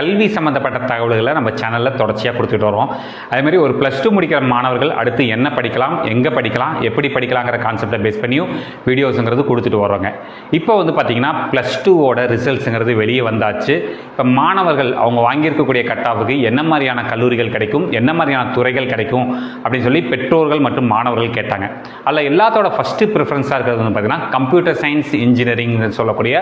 கல்வி சம்மந்தப்பட்ட தகவல்களை நம்ம சேனலில் தொடர்ச்சியாக கொடுத்துட்டு வரோம் அதேமாதிரி ஒரு ப்ளஸ் டூ முடிக்கிற மாணவர்கள் அடுத்து என்ன படிக்கலாம் எங்கே படிக்கலாம் எப்படி படிக்கலாங்கிற கான்செப்டை பேஸ் பண்ணியும் வீடியோஸுங்கிறது கொடுத்துட்டு வரோங்க இப்போ வந்து பார்த்திங்கன்னா ப்ளஸ் டூவோட ரிசல்ட்ஸுங்கிறது வெளியே வந்தாச்சு. இப்போ மாணவர்கள் அவங்க வாங்கியிருக்கக்கூடிய கட்டாவுக்கு என்ன மாதிரியான கல்லூரிகள் கிடைக்கும் என்ன மாதிரியான துறைகள் கிடைக்கும் அப்படின்னு சொல்லி பெற்றோர்கள் மற்றும் மாணவர்கள் கேட்டாங்க. அதில் எல்லாத்தோட ஃபஸ்ட்டு ப்ரிஃபரன்ஸாக இருக்கிறது வந்து பார்த்திங்கன்னா கம்ப்யூட்டர் சயின்ஸ் இன்ஜினியரிங் சொல்லக்கூடிய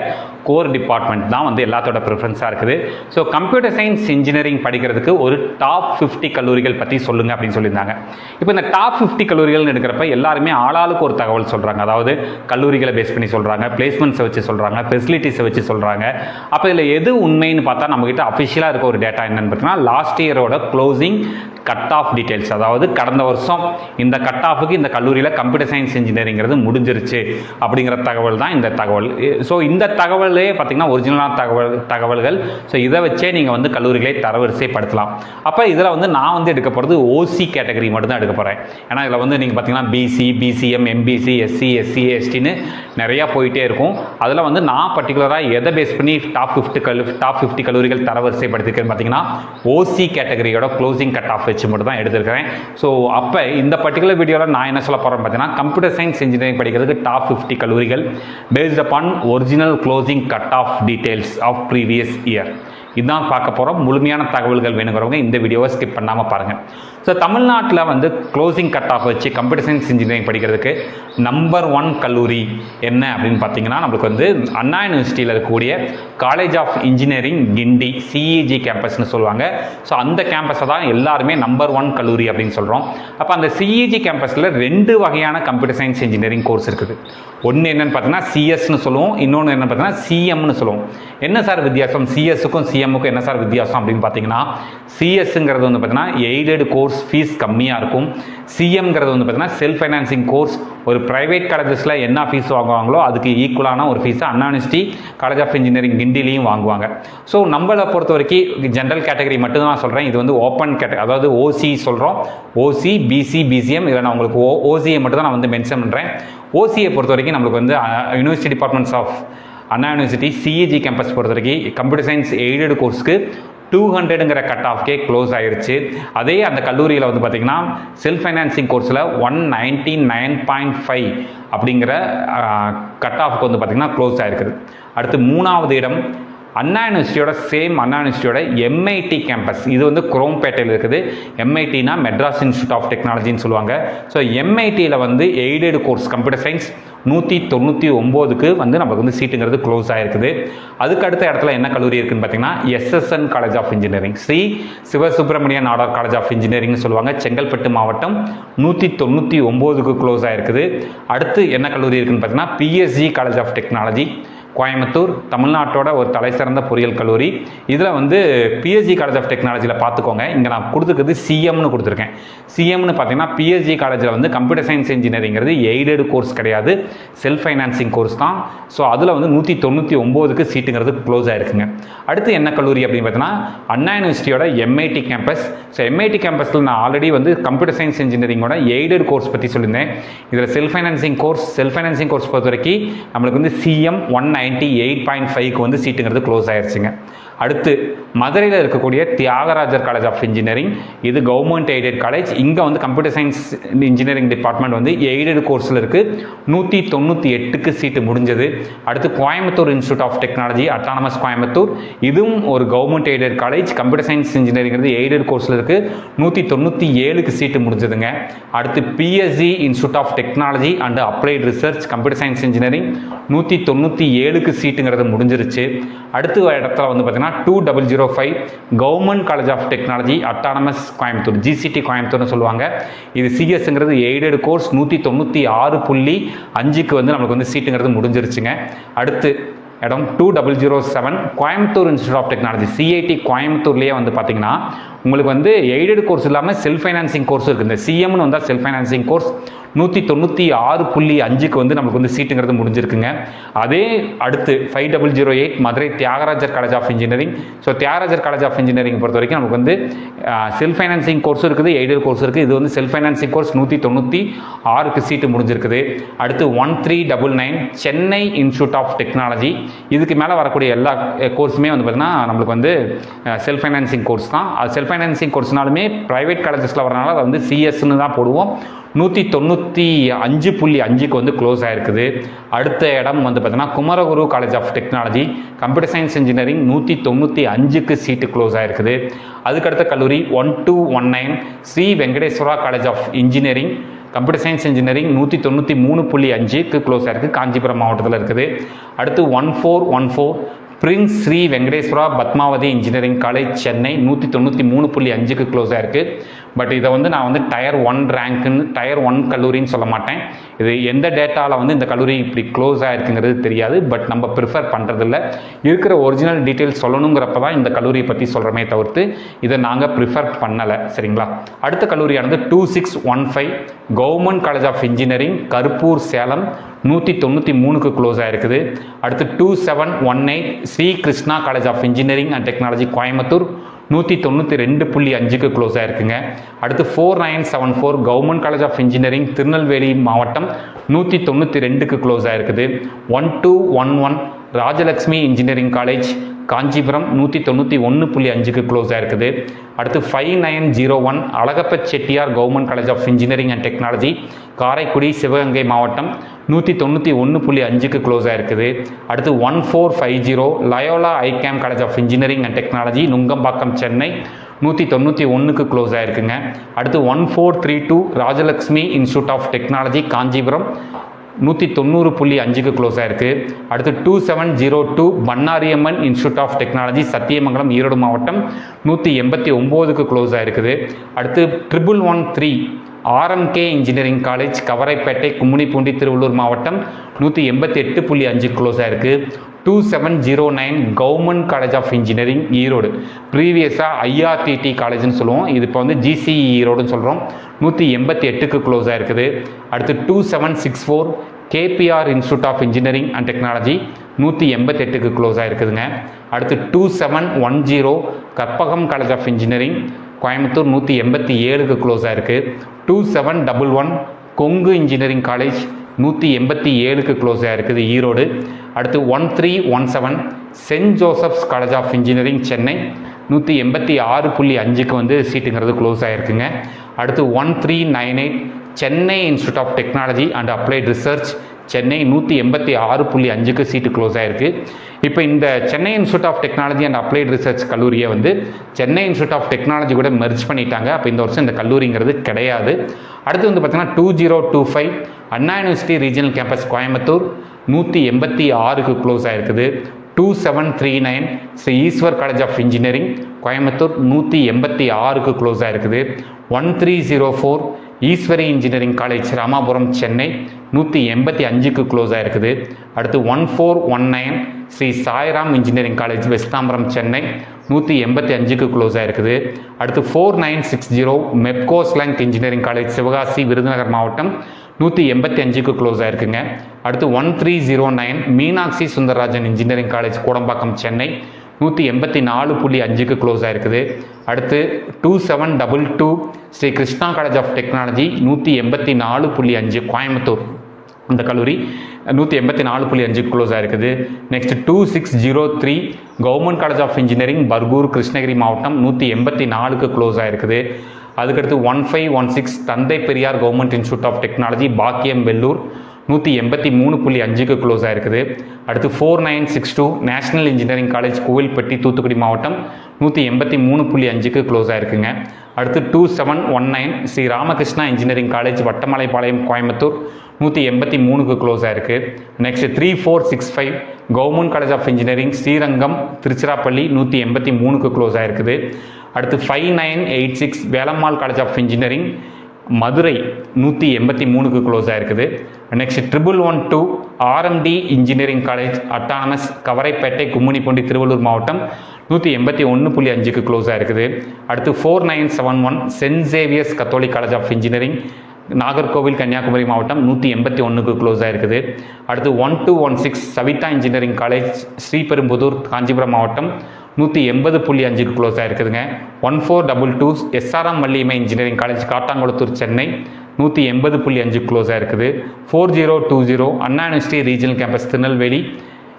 கோர் டிபார்ட்மெண்ட் தான் வந்து எல்லாத்தோட ப்ரிஃபரன்ஸாக இருக்குது. ஸோ கம்ப்யூட்டர் சயின்ஸ் இன்ஜினியரிங் படிக்கிறதுக்கு ஒரு டாப் 50 கல்லூரிகள் பற்றி சொல்லுங்கள் அப்படின்னு சொல்லியிருந்தாங்க. இப்போ இந்த டாப் 50 கல்லூரிகள்னு எடுக்கிறப்ப எல்லாருமே ஆளாளுக்கு ஒரு தகவல் சொல்கிறாங்க அதாவது கல்லூரிகளை பேஸ் பண்ணி சொல்கிறாங்க பிளேஸ்மெண்ட்ஸை வச்சு சொல்கிறாங்க ஃபெசிலிட்டிஸை வச்சு சொல்கிறாங்க அப்போ இதில் எது உண்மைன்னு பார்த்தா நம்மக்கிட்ட அஃபிஷியலாக இருக்க ஒரு டேட்டா என்னென்னு பார்த்தீங்கன்னா லாஸ்ட் இயரோட க்ளோசிங் கட் ஆஃப் டீட்டெயில்ஸ் அதாவது கடந்த வருஷம் இந்த கட் ஆஃபுக்கு இந்த கல்லூரியில் கம்ப்யூட்டர் சயின்ஸ் இன்ஜினியரிங்கிறது முடிஞ்சிருச்சு அப்படிங்கிற தகவல் தான் இந்த தகவல். ஸோ இந்த தகவலே பார்த்தீங்கன்னா ஒரிஜினலான தகவல் தகவல்கள். ஸோ இதை வச்சே நீங்கள் வந்து கல்லூரிகளை தரவரிசைப்படுத்தலாம். அப்போ இதில் வந்து நான் வந்து எடுக்க போகிறது ஓசி கேட்டகரி மட்டும்தான் எடுக்க போகிறேன் ஏன்னா இதில் வந்து நீங்கள் பார்த்தீங்கன்னா BC BCM MBC SC SC எஸ்டின்னு நிறையா போயிட்டே இருக்கும். அதில் வந்து நான் பர்டிகுலராக எதை பேஸ் பண்ணி டாப் ஃபிஃப்டி கல் டாப் ஃபிஃப்டி கல்லூரிகள் தரவரிசைப்படுத்திருக்கேன்னு பார்த்தீங்கன்னா ஓசி கேட்டகரியோட க்ளோசிங் கட் ஆஃப் வச்சு மட்டும் தான் எடுத்திருக்கிறேன். ஸோ அப்போ இந்த பர்டிகுலர் வீடியோவில் நான் என்ன சொல்ல போகிறேன் பார்த்தீங்கன்னா கம்ப்யூட்டர் சயின்ஸ் இன்ஜினியரிங் படிக்கிறதுக்கு டாப் ஃபிஃப்டி கல்லூரிகள் based upon original closing cut off details of previous year இதுதான் பார்க்க போகிறோம் முழுமையான தகவல்கள் வேணுங்கிறவங்க இந்த வீடியோவை ஸ்கிப் பண்ணாமல் பாருங்கள் ஸோ தமிழ்நாட்டில் வந்து க்ளோசிங் கட் ஆஃப் வச்சு கம்ப்யூட்டர் சயின்ஸ் இன்ஜினியரிங் படிக்கிறதுக்கு நம்பர் ஒன் கல்லூரி என்ன அப்படின்னு பார்த்தீங்கன்னா நம்மளுக்கு வந்து அண்ணா யூனிவர்சிட்டியில் இருக்கக்கூடிய college of engineering Guindy CEG கேம்பஸ்னு சொல்லுவாங்க. ஸோ அந்த கேம்பஸை தான் எல்லாருமே நம்பர் ஒன் கல்லூரி அப்படின்னு சொல்கிறோம் அப்போ அந்த சிஇஜி கேம்பஸில் ரெண்டு வகையான கம்ப்யூட்டர் சயின்ஸ் இன்ஜினியரிங் கோர்ஸ் இருக்குது. ஒன்று என்னென்னு பார்த்தீங்கன்னா சிஎஸ்னு சொல்லுவோம். இன்னொன்று என்னென்னு பார்த்தீங்கன்னா சிஎம்னு சொல்லுவோம். என்ன சார் வித்தியாசம்? சிஎஸ்ஸுக்கும் சிஎம்முக்கு என்ன சார் வித்தியாசம் அப்படின்னு பார்த்தீங்கன்னா சிஎஸ்ங்கிறது வந்து பார்த்தீங்கன்னா எய்டட் கோர்ஸ் ஃபீஸ் கம்மியாக இருக்கும். சிஎம்ங்கிறது வந்து பார்த்தீங்கன்னா செல்ஃப் ஃபைனான்சிங் கோர்ஸ் ஒரு ப்ரைவேட் காலேஜஸில் என்ன ஃபீஸ் வாங்குவாங்களோ அதுக்கு ஈக்குவலான ஒரு ஃபீஸை Anna university college of engineering கிண்டிலையும் வாங்குவாங்க. ஸோ நம்மளை பொறுத்த வரைக்கும் ஜென்ரல் கேட்டகரி மட்டும் தான் சொல்கிறேன் இது வந்து ஓப்பன் கேட்டகரி அதாவது ஓசி சொல்கிறோம் ஓசி பிசி பிசிஎம் இதில் நான் உங்களுக்கு ஓ ஓசியை மட்டும் தான் நான் வந்து மென்ஷன் பண்ணுறேன் ஓசியை பொறுத்த வரைக்கும் நம்மளுக்கு வந்து university departments of Anna university CEG campus பொறுத்த வரைக்கும் கம்ப்யூட்டர் சயின்ஸ் எய்டட் கோர்ஸ்க்கு டூ ஹண்ட்ரடுங்கிற கட் ஆஃப்கே க்ளோஸ் ஆயிடுச்சு அதே அந்த கல்லூரியில் வந்து பார்த்திங்கன்னா செல்ஃப் ஃபைனான்சிங் கோர்ஸில் one ninety nine point five அப்படிங்கிற கட் ஆஃப்க்கு வந்து பார்த்திங்கன்னா க்ளோஸ் ஆகிருக்குது அடுத்து மூணாவது இடம் அண்ணா யூனிவர்சிட்டியோட சேம் அண்ணா யூனிவர்சிட்டியோட எம்ஐடி கேம்பஸ் இது வந்து குரோம்பேட்டையில் இருக்குது. எம்ஐடினா மெட்ராஸ் இன்ஸ்டியூட் ஆஃப் டெக்னாலஜின்னு சொல்லுவாங்க. ஸோ எம்ஐடியில் வந்து எய்டட் கோர்ஸ் கம்ப்யூட்டர் சயின்ஸ் நூற்றி தொண்ணூற்றி ஒம்போதுக்கு வந்து நமக்கு வந்து சீட்டுங்கிறது க்ளோஸ் ஆகிருக்குது அதுக்கு அடுத்த இடத்துல என்ன கல்லூரி இருக்குதுன்னு பார்த்தீங்கன்னா SSN college of engineering Sri Sivasubramaniya Nadar college of இன்ஜினியரிங்னு சொல்லுவாங்க. செங்கல்பட்டு மாவட்டம் நூற்றி தொண்ணூற்றி ஒம்போதுக்கு க்ளோஸ் ஆகிருக்குது அடுத்து என்ன கல்லூரி இருக்குதுன்னு பார்த்தீங்கன்னா PSG college of technology Coimbatore தமிழ்நாட்டோட ஒரு தலை சிறந்த பொறியியல் கல்லூரி. இதில் வந்து பிஎஸ்ஜி காலேஜ் ஆஃப் டெக்னாலஜியில் பார்த்துக்கோங்க இங்கே நான் கொடுத்துருக்குது சிஎம்னு கொடுத்துருக்கேன். சிஎம்னு பார்த்தீங்கன்னா பிஎஸ்ஜி காலேஜில் வந்து கம்ப்யூட்டர் சயின்ஸ் இன்ஜினியரிங்கிறது எய்டட் கோர்ஸ் கிடையாது. செல்ஃப் ஃபைனான்சிங் கோர்ஸ் தான். ஸோ அதில் வந்து நூற்றி தொண்ணூற்றி ஒம்போதுக்கு சீட்டுங்கிறது க்ளோஸ் ஆகிருக்குங்க அடுத்து என்ன கல்லூரி அப்படின்னு பார்த்தீங்கன்னா அண்ணா யூனிவர்சிட்டியோட எம்ஐடி கேம்பஸ் ஸோ எம்ஐடி கேம்பஸில் நான் ஆல்ரெடி வந்து கம்ப்யூட்டர் சயின்ஸ் இன்ஜினியரிங்கோட எய்டட் கோர்ஸ் பற்றி சொல்லியிருந்தேன். இதில் self financing course self financing course பொறுத்த வரைக்கும் நம்மளுக்கு வந்து CM one ninety eight point ஃபைவ்க்கு வந்து சீட்டுங்கிறது க்ளோஸ் ஆயிடுச்சுங்க அடுத்து மதுரையில் இருக்கக்கூடிய தியாகராஜர் காலேஜ் ஆஃப் இன்ஜினியரிங் இது கவர்மெண்ட் எய்டட் காலேஜ் இங்கே வந்து கம்ப்யூட்டர் சயின்ஸ் இன்ஜினியரிங் டிபார்ட்மெண்ட் வந்து எய்டட் கோர்ஸில் இருக்குது நூற்றி தொண்ணூற்றி எட்டுக்கு சீட்டு முடிஞ்சது. அடுத்து Coimbatore institute of technology autonomous Coimbatore இதுவும் ஒரு government aided college computer science இன்ஜினியரிங்கிறது aided கோர்ஸில் இருக்குது நூற்றி தொண்ணூற்றி ஏழுக்கு சீட்டு முடிஞ்சதுங்க. அடுத்து PSG institute of technology and applied research computer science engineering நூற்றி தொண்ணூற்றி ஏழுக்கு சீட்டுங்கிறது முடிஞ்சிருச்சு. அடுத்த இடத்துல வந்து பார்த்திங்கன்னா two double zero five government college of technology autonomous Coimbatore GCT கோயம்புத்தூர்னு சொல்லுவாங்க. இது சிஎஸ்ங்கிறது எய்டட் கோர்ஸ் நூற்றி தொண்ணூற்றி ஆறு புள்ளி அஞ்சுக்கு வந்து நம்மளுக்கு வந்து சீட்டுங்கிறது முடிஞ்சிருச்சுங்க. அடுத்து இடம் two double zero seven Coimbatore institute of technology CIT கோயம்புத்தூர்லேயே வந்து பார்த்தீங்கன்னா உங்களுக்கு வந்து எய்டட் கோர்ஸ் இல்லாமல் செல்ஃப் ஃபைனான்சிங் கோர்ஸ் இருக்குது இந்த சிஎம்னு வந்தால் செல்ஃப் ஃபைனான்சிங் கோர்ஸ் நூற்றி தொண்ணூற்றி ஆறு புள்ளி அஞ்சுக்கு வந்து நமக்கு வந்து சீட்டுங்கிறது முடிஞ்சிருக்குங்க. அதே அடுத்து five double zero eight Madurai Thiagarajar college of engineering so Thiagarajar college of engineering பொறுத்த வரைக்கும் நமக்கு வந்து செல்ஃப் ஃபைனான்சிங் கோர்ஸும் இருக்குது எய்டட் கோர்ஸ் இருக்குது. இது வந்து செல்ஃப் ஃபைனான்சிங் கோர்ஸ் நூற்றி தொண்ணூற்றி ஆறுக்கு சீட்டு முடிஞ்சிருக்குது. அடுத்து one three double nine Chennai institute of technology இதுக்கு மேலே வரக்கூடிய எல்லா கோர்ஸுமே வந்து பார்த்தீங்கன்னா நம்மளுக்கு வந்து செல்ஃப் ஃபைனான்சிங் கோர்ஸ் தான். அது செல்ஃப் ஃபைனான்சிங் கோர்ஸ்னாலுமே ப்ரைவேட் காலேஜஸில் வரனால அதை வந்து சிஎஸ்ன்னு தான் போடுவோம். நூற்றி தொண்ணூற்றி அஞ்சு புள்ளி அஞ்சுக்கு வந்து க்ளோஸ் ஆகிருக்குது அடுத்த இடம் வந்து பார்த்தீங்கன்னா Kumaraguru college of technology computer science engineering நூற்றி தொண்ணூற்றி அஞ்சுக்கு சீட்டு க்ளோஸ் ஆகிருக்குது அதுக்கடுத்த கல்லூரி one two one nine Sri Venkateswara college of engineering computer science engineering நூற்றி தொண்ணூற்றி மூணு புள்ளி அஞ்சுக்கு க்ளோஸ் ஆகிருக்கு காஞ்சிபுரம் மாவட்டத்தில் இருக்குது. அடுத்து one four one four Prince Sri Venkateswara Padmavathi engineering college Chennai நூற்றி தொண்ணூற்றி மூணு புள்ளி அஞ்சுக்கு க்ளோஸாக இருக்குது பட் இதை வந்து நான் வந்து டயர் ஒன் ரேங்க்குன்னு டயர் ஒன் கல்லூரின்னு சொல்ல மாட்டேன். இது எந்த டேட்டாவில் வந்து இந்த கல்லூரி இப்படி க்ளோஸ் ஆகிருக்குங்கிறது தெரியாது. பட் நம்ம ப்ரிஃபர் பண்ணுறதில்ல இருக்கிற ஒரிஜினல் டீட்டெயில்ஸ் சொல்லணுங்கிறப்ப தான் இந்த கல்லூரியை பற்றி சொல்கிறமே தவிர்த்து இதை நாங்கள் ப்ரிஃபர் பண்ணலை. சரிங்களா? அடுத்த கல்லூரியானது two six one five government college of engineering Karuppur Salem நூற்றி தொண்ணூற்றி மூணுக்கு க்ளோஸ் ஆகிருக்குது அடுத்து two seven one eight Sri Krishna college of engineering and technology Coimbatore நூற்றி தொண்ணூற்றி ரெண்டு புள்ளி அஞ்சுக்கு க்ளோஸ் ஆயிருக்குங்க. அடுத்து four nine seven four government college of engineering Tirunelveli மாவட்டம் நூற்றி தொண்ணூற்றி ரெண்டுக்கு க்ளோஸ் ஆயிருக்குது. One two one one Rajalakshmi engineering college Kanchipuram நூற்றி தொண்ணூற்றி ஒன்று புள்ளி அஞ்சுக்கு க்ளோஸ் இருக்குது. அடுத்து five nine zero one Alagappa Chettiar government college of engineering and technology Karaikudi Sivaganga மாவட்டம் நூற்றி தொண்ணூற்றி ஒன்று புள்ளி அஞ்சுக்கு க்ளோஸ் இருக்குது. அடுத்து one four five zero Loyola ICAM college of engineering and technology Nungambakkam Chennai நூற்றி தொண்ணூற்றி ஒன்றுக்கு க்ளோஸ் ஆகிருக்குங்க அடுத்து one four three two Rajalakshmi institute of technology Kanchipuram நூற்றி தொண்ணூறு புள்ளி அஞ்சுக்கு க்ளோஸ் ஆயிருக்கு. அடுத்து two seven zero two Bannariamman institute of technology Sathyamangalam Erode மாவட்டம். நூற்றி எண்பத்தி ஒம்போதுக்கு க்ளோஸ் ஆயிருக்குது. அடுத்து triple one three RMK engineering college Kavaraipettai Gummidipoondi Tiruvallur மாவட்டம் நூற்றி எண்பத்தி எட்டு புள்ளி அஞ்சு க்ளோஸ் இருக்குது two seven zero nine government college of engineering Erode. ப்ரீவியஸாக ஐஆர்டிடி காலேஜ்னு சொல்லுவோம். இது இப்போ வந்து ஜிசிஇ ஈரோடுன்னு சொல்கிறோம் நூற்றி எண்பத்தி எட்டுக்கு க்ளோஸ் இருக்குது. அடுத்து two seven six four KPR institute of engineering and technology நூற்றி எண்பத்தெட்டுக்கு க்ளோஸ் இருக்குதுங்க. அடுத்து two seven one zero Karpagam college of engineering Coimbatore நூற்றி எண்பத்தி ஏழுக்கு க்ளோஸ் ஆகிருக்கு two seven double one Kongu engineering college நூற்றி எண்பத்தி ஏழுக்கு க்ளோஸ் ஆயிருக்குது ஈரோடு. அடுத்து one three one seven saint Joseph's college of engineering Chennai நூற்றி எண்பத்தி ஆறு புள்ளி அஞ்சுக்கு வந்து சீட்டுங்கிறது க்ளோஸ் ஆயிருக்குங்க அடுத்து one three nine eight Chennai institute of technology and applied research Chennai நூற்றி எண்பத்தி ஆறு புள்ளி அஞ்சுக்கு சீட்டு க்ளோஸ் ஆயிருக்கு. இப்போ இந்த Chennai institute of technology and applied research கல்லூரியை வந்து சென்னை இன்ஸ்டியூட் ஆஃப் டெக்னாலஜி கூட மெர்ஜ் பண்ணிட்டாங்க. அப்போ இந்த வருஷம் இந்த கல்லூரிங்கிறது கிடையாது. அடுத்து வந்து பார்த்தீங்கன்னா two zero two five Anna university regional campus Coimbatore நூற்றி எண்பத்தி ஆறுக்கு க்ளோஸ் ஆயிருக்குது. Two seven three nine Sri Eshwar college of engineering Coimbatore நூற்றி எண்பத்தி ஆறுக்கு க்ளோஸ் இருக்குது one three zero four Easwari engineering college Ramapuram Chennai நூற்றி எண்பத்தி அஞ்சுக்கு க்ளோஸ் இருக்குது அடுத்து one four one nine Sri Sairam engineering college West Tambaram Chennai நூற்றி எண்பத்தி அஞ்சுக்கு க்ளோஸ் இருக்குது அடுத்து four nine six zero Mepco Schlenk engineering college Sivakasi Virudhunagar மாவட்டம் நூற்றி எண்பத்தி அஞ்சுக்கு க்ளோஸ் ஆயிருக்குங்க. அடுத்து one three zero nine Meenakshi Sundararajan engineering college Kodambakkam Chennai நூற்றி எண்பத்தி நாலு புள்ளி அஞ்சுக்கு க்ளோஸ் ஆயிருக்குது. அடுத்து two seven double two Sri Krishna college of technology நூற்றி எண்பத்தி நாலு புள்ளி அஞ்சு கோயம்புத்தூர் அந்த கல்லூரி நூற்றி எண்பத்தி நாலு புள்ளி அஞ்சு க்ளோஸ் ஆயிருக்குது. Next two six zero three government college of engineering Bargur Krishnagiri மாவட்டம் நூற்றி எண்பத்தி நாலுக்கு க்ளோஸ் ஆயிருக்குது. அதுக்கடுத்து one five one six Thanthai Periyar government institute of technology Bagayam Vellore. நூற்றி எண்பத்தி மூணு புள்ளி அஞ்சுக்கு க்ளோஸ் ஆயிருக்குது. அடுத்து four nine six two national engineering college Kovilpatti Thoothukudi மாவட்டம் நூற்றி எண்பத்தி மூணு புள்ளி அஞ்சுக்கு க்ளோஸ் ஆயிருக்குங்க. அடுத்து two seven one nine Sri Ramakrishna engineering college Vattamalaipalayam Coimbatore நூற்றி எண்பத்தி மூணுக்கு க்ளோஸ் ஆயிருக்கு. Next three four six five government college of engineering Srirangam Tiruchirappalli நூற்றி எண்பத்தி மூணுக்கு க்ளோஸ் ஆயிருக்குது. அடுத்து five nine eight six Velammal college of engineering Madurai நூற்றி எண்பத்தி மூணுக்கு க்ளோஸ் ஆயிருக்குது. Next triple one two RMD engineering college autonomous Kavaraipettai Gummidipoondi Tiruvallur மாவட்டம். நூற்றி எண்பத்தி ஒன்று புள்ளி அஞ்சுக்கு க்ளோஸ் இருக்குது. அடுத்து four nine seven one saint Xavier's Catholic college of engineering Nagercoil Kanyakumari மாவட்டம். நூற்றி எண்பத்தி ஒன்றுக்கு க்ளோஸ் ஆகிருக்குது அடுத்து one two one six Saveetha engineering college Sriperumbudur Kanchipuram மாவட்டம். நூற்றி எண்பது புள்ளி அஞ்சுக்கு க்ளோஸ் இருக்குதுங்க one four double two SRM Valliammai engineering college Kattankulathur Chennai. நூற்றி எண்பது புள்ளி அஞ்சு க்ளோஸ் இருக்குது four zero two zero Anna university regional campus Tirunelveli.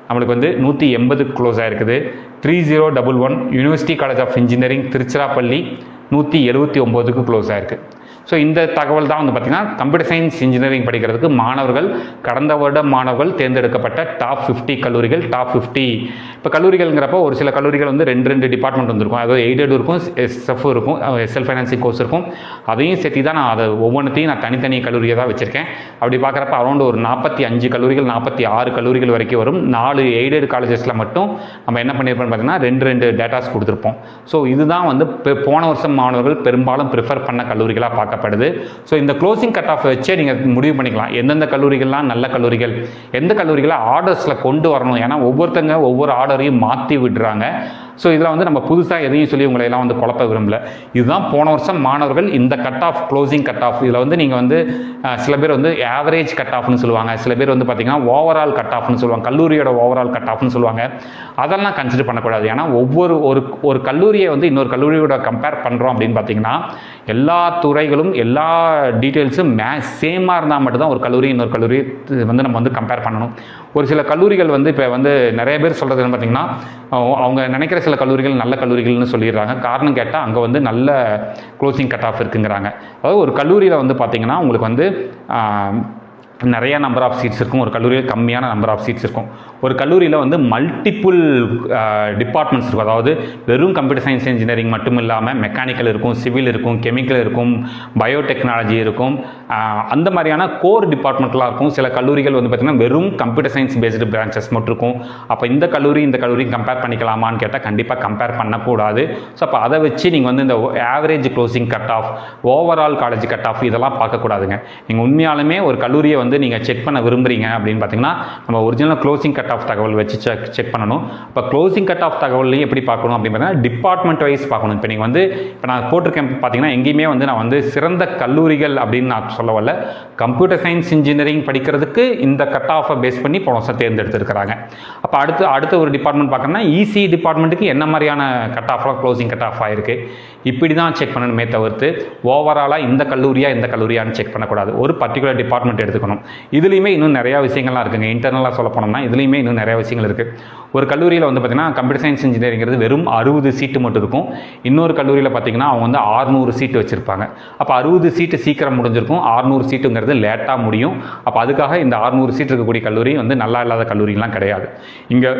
நம்மளுக்கு வந்து நூற்றி எண்பது க்ளோஸ் இருக்குது three zero double one university college of engineering Tiruchirappalli. நூற்றி எழுபத்தி ஒம்போதுக்கு க்ளோஸ் இருக்குது ஸோ இந்த தகவல் தான் வந்து பார்த்திங்கன்னா கம்ப்யூட்டர் சயின்ஸ் இன்ஜினியரிங் படிக்கிறதுக்கு மாணவர்கள் கடந்த வருடம் மாணவர்கள் தேர்ந்தெடுக்கப்பட்ட டாப் ஃபிஃப்டி கல்லூரிகள் டாப் ஃபிஃப்டி இப்போ கல்லூரிகள்ங்கிறப்போ ஒரு சில கல்லூரிகள் வந்து ரெண்டு ரெண்டு டிபார்ட்மெண்ட் வந்திருக்கும். அதாவது எய்டட் இருக்கும் எஸ்எஃப் இருக்கும் எஸ்எல் ஃபைனான்சிங் கோர்ஸ் இருக்கும். அதையும் சேர்த்து தான் நான் அதை ஒவ்வொன்றத்தையும் நான் தனித்தனி கல்லூரியை தான் வச்சுருக்கேன். அப்படி பார்க்குறப்ப அரௌண்ட் ஒரு நாற்பத்தி அஞ்சு கல்லூரிகள் நாற்பத்தி ஆறு கல்லூரிகள் வரைக்கும் வரும். நாலு எய்டட் காலேஜஸில் மட்டும் நம்ம என்ன பண்ணியிருப்போம்னு பார்த்தீங்கன்னா ரெண்டு ரெண்டு டேட்டாஸ் கொடுத்துருப்போம். ஸோ இதுதான் வந்து போன வருஷம் மாணவர்கள் பெரும்பாலும் ப்ரிஃபர் பண்ண கல்லூரிகளாக பார்க்கப்படுது. ஸோ இந்த க்ளோசிங் கட் ஆஃப் வச்சே நீங்கள் முடிவு பண்ணிக்கலாம். எந்தெந்த கல்லூரிகள்லாம் நல்ல கல்லூரிகள் எந்த கல்லூரிகளை ஆர்டர்ஸில் கொண்டு வரணும்? ஏன்னா ஒவ்வொருத்தங்க ஒவ்வொரு ஆர்டரையும் மாற்றி விடுறாங்க. ஸோ இதில் வந்து நம்ம புதுசாக எதையும் சொல்லி உங்களை எல்லாம் வந்து குழப்ப விரும்பல. இதுதான் போன வருஷம் மாணவர்கள் இந்த cut off closing cut off இதில் வந்து நீங்கள் வந்து சில பேர் வந்து ஆவரேஜ் கட் ஆஃப்னு சொல்லுவாங்க. சில பேர் வந்து பார்த்தீங்கன்னா ஓவரால் கட் ஆஃப்னு சொல்லுவாங்க. கல்லூரியோட ஓவரால் கட் ஆஃப்னு சொல்லுவாங்க. அதெல்லாம் கன்சிடர் பண்ணக்கூடாது. ஏன்னா ஒவ்வொரு ஒரு ஒரு கல்லூரியை வந்து இன்னொரு கல்லூரியோட கம்பேர் பண்ணுறோம் அப்படின்னு பார்த்தீங்கன்னா எல்லா துறைகளும் எல்லா டீட்டெயில்ஸும் மே சேமாக இருந்தால் மட்டும்தான் ஒரு கல்லூரி இன்னொரு கல்லூரி வந்து நம்ம வந்து கம்பேர் பண்ணணும். ஒரு சில கல்லூரிகள் வந்து இப்போ வந்து நிறைய பேர் சொல்கிறது என்ன பார்த்தீங்கன்னா அவங்க- நினைக்கிற சில கல்லூரிகள் நல்ல கல்லூரிகள்னு சொல்லிடுறாங்க. காரணம் கேட்டால் அங்கே வந்து நல்ல க்ளோசிங் கட் ஆஃப் இருக்குங்கிறாங்க. அதாவது ஒரு கல்லூரியில் வந்து பார்த்திங்கன்னா உங்களுக்கு வந்து நிறைய நம்பர் ஆஃப் சீட்ஸ் இருக்கும். ஒரு கல்லூரியில் கம்மியான நம்பர் ஆஃப் சீட்ஸ் இருக்கும். ஒரு கல்லூரியில் வந்து மல்டிப்புள் டிபார்ட்மெண்ட்ஸ் இருக்கும். அதாவது வெறும் கம்ப்யூட்டர் சயின்ஸ் இன்ஜினியரிங் மட்டும் இல்லாமல் மெக்கானிக்கல் இருக்கும் சிவில் இருக்கும் கெமிக்கல் இருக்கும் பயோடெக்னாலஜி இருக்கும். அந்த மாதிரியான கோர் டிபார்ட்மெண்ட்லாம் இருக்கும். சில கல்லூரிகள் வந்து பார்த்திங்கன்னா வெறும் கம்ப்யூட்டர் சயின்ஸ் பேஸ்டு பிரான்ச்சஸ் மட்டும் இருக்கும். அப்போ இந்த கல்லூரி இந்த கல்லூரி கம்பேர் பண்ணிக்கலாமான்னு கேட்டால் கண்டிப்பாக கம்பேர் பண்ணக்கூடாது. ஸோ அப்போ அதை வச்சு நீங்கள் வந்து இந்த average closing cut off overall college cut off இதெல்லாம் பார்க்கக்கூடாதுங்க. நீங்கள் உண்மையாலுமே ஒரு கல்லூரியை வந்து வந்து நீங்கள் செக் பண்ண விரும்புறீங்க அப்படின்னு பார்த்தீங்கன்னா நம்ம ஒரிஜினல் க்ளோசிங் கட் ஆஃப் தகவல் வச்சு செக் செக் பண்ணணும். இப்போ க்ளோசிங் கட் ஆஃப் தகவல்லையும் எப்படி பார்க்கணும் அப்படின்னு பார்த்தீங்கன்னா டிபார்ட்மெண்ட் வைஸ் பார்க்கணும். இப்போ நீங்கள் வந்து இப்போ நான் போட்டிருக்கேன் பார்த்தீங்கன்னா எங்கேயுமே வந்து நான் வந்து சிறந்த கல்லூரிகள் அப்படின்னு நான் சொல்ல வரல. கம்ப்யூட்டர் சயின்ஸ் இன்ஜினியரிங் படிக்கிறதுக்கு இந்த கட் ஆஃபை பேஸ் பண்ணி போன வருஷம் தேர்ந்தெடுத்திருக்கிறாங்க. அப்போ அடுத்து அடுத்த ஒரு டிபார்ட்மெண்ட் பார்க்கணும்னா இசி டிபார்ட்மெண்ட்டுக்கு என்ன மாதிரியான கட் ஆஃப்லாம் க்ளோசிங் கட் ஆஃப் ஆயிருக்கு? இப்படி தான் செக் பண்ணணுமே தவிர்த்து ஓவராலாக இந்த கல்லூரியாக இந்த கல்லூரியான்னு செக் பண்ணக்கூடாது. ஒரு பர்டிகுலர் டிபார்ட்மெண்ட் எடுத்துக்கணும். இதுலேயுமே இன்னும் நிறையா விஷயங்கள்லாம் இருக்குங்க. இன்டர்னலாக சொல்ல போனோம்னா இதுலேயுமே இன்னும் நிறைய விஷயங்கள் இருக்குது ஒரு கல்லூரியில் வந்து பார்த்திங்கன்னா கம்ப்யூட்டர் சயின்ஸ் இன்ஜினியரிங்கிறது வெறும் அறுபது சீட்டு மட்டும் இருக்கும். இன்னொரு கல்லூரியில் பார்த்திங்கன்னா அவங்க வந்து ஆறுநூறு சீட்டு வச்சுருப்பாங்க. அப்போ அறுபது சீட்டு சீக்கிரம் முடிஞ்சிருக்கும். ஆறுநூறு சீட்டுங்கிறது லேட்டாக முடியும். அப்போ அதுக்காக இந்த ஆறுநூறு சீட் இருக்கக்கூடிய கல்லூரி வந்து நல்லா இல்லாத கல்லூரிலாம் கிடையாது. இங்கே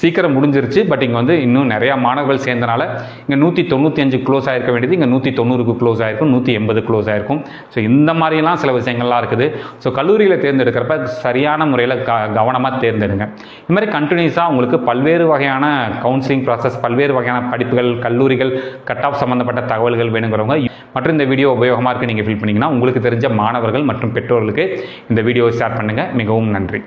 சீக்கிரம் முடிஞ்சிருச்சு. பட் இங்கே வந்து இன்னும் நிறையா மாணவர்கள் சேர்ந்தனால இங்கே நூற்றி தொண்ணூற்றி அஞ்சு க்ளோஸ் ஆகிருக்க வேண்டியது. இங்கே நூற்றி தொண்ணூறுக்கு க்ளோஸ் ஆயிருக்கும். நூற்றி எண்பது க்ளோஸ் ஆயிருக்கும். ஸோ இந்த மாதிரிலாம் சில விஷயங்கள்லாம் இருக்குது. ஸோ கல்லூரியில் தேர்ந்தெடுக்கிறப்ப சரியான முறையில் க கவனமாக தேர்ந்தெடுங்க. இது மாதிரி கண்டினியூஸாக உங்களுக்கு பல்வேறு வகையான கவுன்சிலிங் ப்ராசஸ் பல்வேறு வகையான படிப்புகள் கல்லூரிகள் கட் ஆஃப் சம்மந்தப்பட்ட தகவல்கள் வேணுங்கிறவங்க மற்றும் இந்த வீடியோ உபயோகமாக இருக்குது நீங்கள் ஃபீல் பண்ணிங்கன்னா உங்களுக்கு தெரிஞ்ச மாணவர்கள் மற்றும் பெற்றோர்களுக்கு இந்த வீடியோவை ஷேர் பண்ணுங்கள் மிகவும் நன்றி.